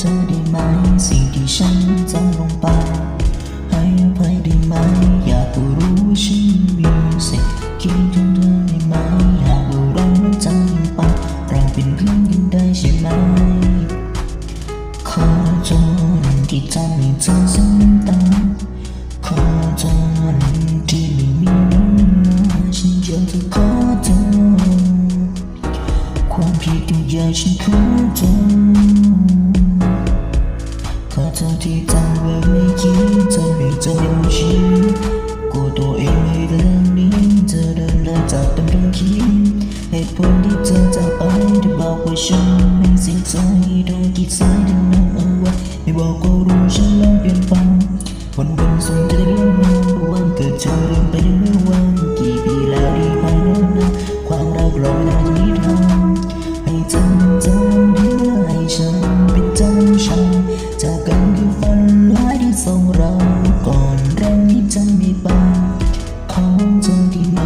เธอได้ไหม สิ่งที่ฉันทำลงไป ให้อภัยได้ไหม อยากรู้ว่าฉันมีสิทธิ์คิดถึงเธอได้ไหมหากว่าเรานั้นจะยิ่งไปเราเป็นเพื่อนกันได้ใช่ไหม ขอโทษที่ทำให้เธอเสียน้ำตาขอโทษที่ไม่มีน้ำตาฉันอยากจะขอโทษความผิดทุกอย่าฉันขอโทษ ทษที่ทำแบบไม่คิดทำให้เธอเป็นชีวิตกลัวตัวเองไม่เรื่องนี้เธอเดินเลยจากตำรงคิดเหตุผลที่เธอจากไปที่บอกว่าฉันไม่สิ้นใจโดนกีดสายดึงน้ำเอาไว้ไม่บอกก็รู้ฉันล้วเปลี่ยนไปวันวันส่งเธอเรื่องมาวันเกิดเธอเรื่องไปในเมื่อวันกี่ปีแล้วดีไปแล้วนะความรักราไม่น่าจะมีทางให้จำจำเพื่อให้ฉันเป็นเจ้าชา ขอเธอได้ไหม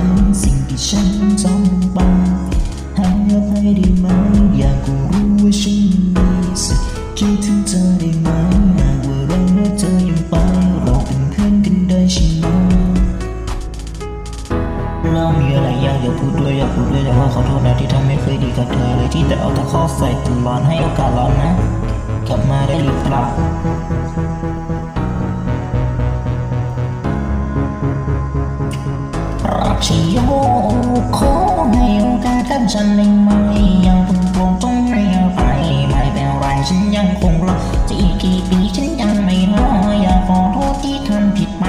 สิ่งที่ฉันทำลงไปให้อภัยได้ไหม อยากรู้ว่าฉันมีสิทธิ์คิดถึงเธอได้ไหมหากว่าเราและเธอยังไปเราเป็นเพื่อนกันได้ใช่ไหมเรามีอะไรอยากจะพูดด้วยอยากพูดด้วยแต่ว่าขอโทษนะที่ทำไม่เคยดีกับเธอเลยที่แต่เอาแต่ข้อใส่ตลอดให้โอกาสเรานะ กลับมาได้หรือเปล่า ขอให้โอกาสกับฉันได้ไหมยังคงปวงต้องให้อภัยไม่เป็นไรฉันยังคงรักจะอีกกี่ปีฉันยังไม่รออยากขอโทษที่ทำผิดไป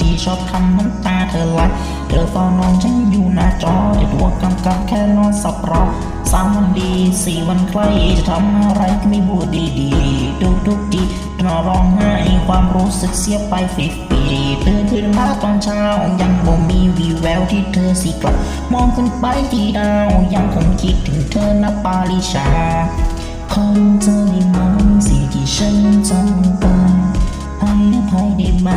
ที่ชอบทำน้ำตาเธอไหลเธอเฝ้านอนฉันอยู่หน้าจอแต่ตัวกำกับแค่นอนสับรอสามวันดีสี่วันใครจะทำอะไรก็ไม่พูดดีๆทุกทุกๆทีนอร้องไห้ ความรู้สึกเสียไปฟรีๆตื่นขึ้นมาตอนเช้า ยังบ่มีวีแววที่เธอสิกลับ มองขึ้นไปที่ดาว ยังคงคิดถึงเธอนะปาลิชาขอเธอได้ไหมสิ่งที่ฉันทำไปให้อภัยได้ไหม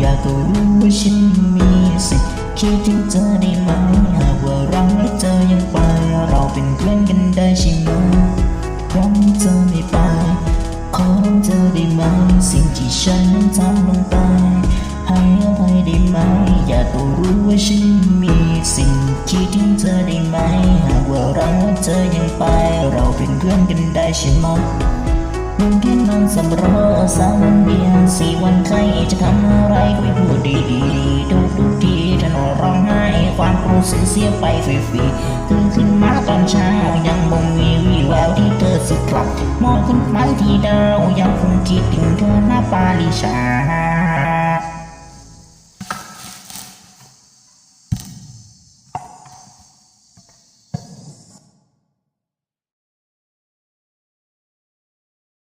อยากรู้ว่าฉันมีสิทธิ์คิดถึงเธอ ได้ไหมสิ่งที่ฉันทำลงไปให้อภัยได้ไหม อยากรู้ว่าฉันมีสิ่งคิดถึงเธอได้ไหม หากว่าราและเธอยังไป เราเป็นเพื่อนกันได้ใช่ไหมวันที่นอนสำรอสามวันเดียวสี่วันใครจะทำอะไรก็ไม่พูดดีๆดูดูทีถ้านอนร้องไห้ความรู้สึกเสียไปฟรีๆตื่นขึ้นมาตอนเช้ายังบ่มีวี่แววที่เธอสิกลับมองขึ้นไปที่ดาวยังคงคิดถึ งเธอหน้าปาลิชา